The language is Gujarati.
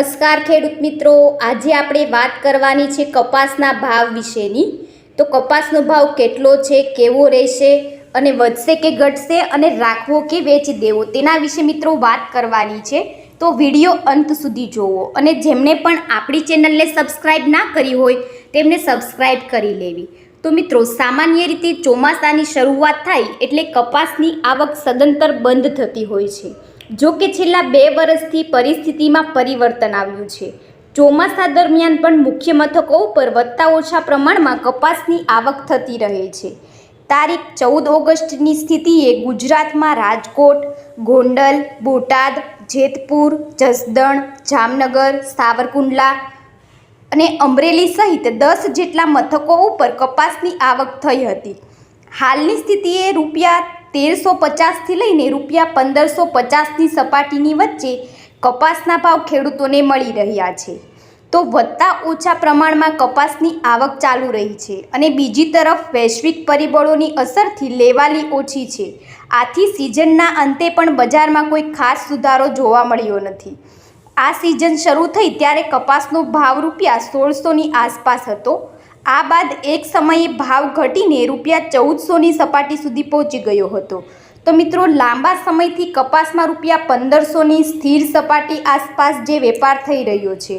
નમસ્કાર ખેડૂત મિત્રો. આજે આપણે વાત કરવાની છે કપાસના ભાવ વિશેની. તો કપાસનો ભાવ કેટલો છે, કેવો રહેશે અને વધશે કે ઘટશે અને રાખવો કે વેચી દેવો તેના વિશે મિત્રો વાત કરવાની છે. તો વીડિયો અંત સુધી જોવો અને જેમને પણ આપણી ચેનલને સબસ્ક્રાઈબ ના કરી હોય તેમને સબસ્ક્રાઈબ કરી લેવી. તો મિત્રો, સામાન્ય રીતે ચોમાસાની શરૂઆત થાય એટલે કપાસની આવક સદંતર બંધ થતી હોય છે. જો કે છેલ્લા બે વર્ષથી પરિસ્થિતિમાં પરિવર્તન આવ્યું છે. ચોમાસા દરમિયાન પણ મુખ્ય મથકો ઉપર વધતા ઓછા પ્રમાણમાં કપાસની આવક થતી રહે છે. તારીખ ચૌદ ઓગસ્ટની સ્થિતિએ ગુજરાતમાં રાજકોટ, ગોંડલ, બોટાદ, જેતપુર, જસદણ, જામનગર, સાવરકુંડલા અને અમરેલી સહિત દસ જેટલા મથકો ઉપર કપાસની આવક થઈ હતી. હાલની સ્થિતિએ રૂપિયા તેરસો પચાસથી લઈને રૂપિયા પંદરસો પચાસની સપાટીની વચ્ચે કપાસના ભાવ ખેડૂતોને મળી રહ્યા છે. તો વધતા ઓછા પ્રમાણમાં કપાસની આવક ચાલુ રહી છે અને બીજી તરફ વૈશ્વિક પરિબળોની અસરથી લેવાલી ઓછી છે. આથી સિઝનના અંતે પણ બજારમાં કોઈ ખાસ સુધારો જોવા મળ્યો નથી. આ સિઝન શરૂ થઈ ત્યારે કપાસનો ભાવ રૂપિયા સોળસોની આસપાસ હતો. આ બાદ એક સમયે ભાવ ઘટીને રૂપિયા ચૌદસોની સપાટી સુધી પહોંચી ગયો હતો. તો મિત્રો, લાંબા સમયથી કપાસમાં રૂપિયા પંદરસોની સ્થિર સપાટી આસપાસ જે વેપાર થઈ રહ્યો છે